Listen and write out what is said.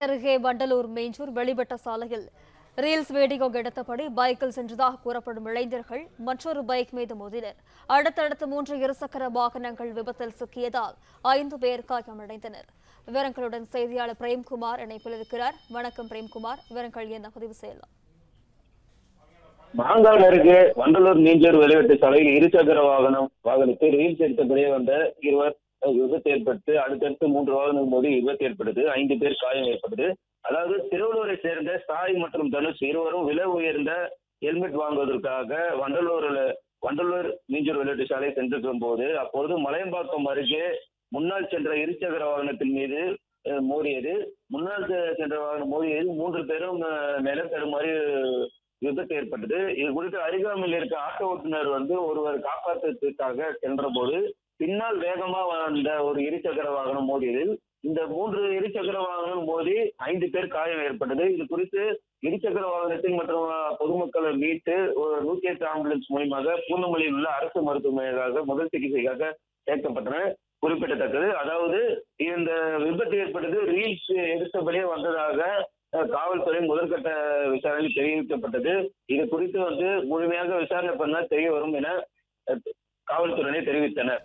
அருகே வண்டலூர் மேஞ்சூர் வெளிப்பட்ட சாலையில் ரீல்ஸ் வீடியோ எடுத்தபடி பைக்கில் சென்றதாக கூறப்படும் இளைஞர்கள் மற்றொரு பைக் மீது மோதினர். அடுத்தடுத்து மூன்று இருசக்கர வாகனங்கள் விபத்தில் சிக்கியதால் ஐந்து பேர் காயமடைந்தனர். விவரங்களுடன் செய்தியாளர் பிரேம்குமார் இணைப்பில் இருக்கிறார். வணக்கம் பிரேம்குமார். விவரங்கள் என்ன? பதிவு செய்யலாம். மாங்கால் அருகே வண்டலூர் மீஞ்சூர் வெளிவெட்டு சாலையில் இருசக்கர வாகனம் வாகனத்தை ரீல்ஸ் எடுத்தபடியே வந்த இருவர் விபத்து ஏற்பட்டு அடுத்தடுத்து மூன்று வாகனங்கள் மோதி விபத்து ஏற்படுது ஐந்து பேர் காயம் ஏற்படுது. அதாவது திருவள்ளூரை சேர்ந்த சாய் மற்றும் தனுஷ் இருவரும் விலை உயர்ந்த ஹெல்மெட் வாங்குவதற்காக வண்டலூர்ல வண்டலூர் மீஞ்சூர் விளையாட்டு சாலை சென்றிருக்கும் போது அப்பொழுது மலையம்பாக்கம் அருகே முன்னால் சென்ற இருசக்கர வாகனத்தின் மீது மோதியது. முன்னால் சென்ற வாகனம் மோதியதில் மூன்று பேரும் அஹ், நிலம் தடுமாறி விபத்து ஏற்பட்டது. இது குறித்து அருகாமையில் இருக்க ஆட்டோ ஓட்டுநர் வந்து ஒருவர் காப்பாற்றுவதற்காக சென்றபோது பின்னால் வேகமா வந்த ஒரு இருசக்கர வாகனம் மோதியதில் இந்த மூன்று இருசக்கர வாகனம் மோதி ஐந்து பேர் காயம் ஏற்பட்டது. இது குறித்து இருசக்கர வாகனத்தில் மற்றும் பொதுமக்களை மீட்டு ஒரு நூத்தி எட்டு ஆம்புலன்ஸ் மூலியமாக பூந்தமல்லியில் உள்ள அரசு மருத்துவமனையாக முதல் சிகிச்சைக்காக சேர்க்கப்பட்டன. குறிப்பிடத்தக்கது. அதாவது இந்த விபத்து ஏற்பட்டது ரீல்ஸ் எடுத்தபடியே வந்ததாக காவல்துறை முதற்கட்ட விசாரணையில் தெரிவிக்கப்பட்டது. இது குறித்து வந்து முழுமையாக விசாரணை பண்ணால் தெரிய வரும் என காவல்துறையினர் தெரிவித்தனர்.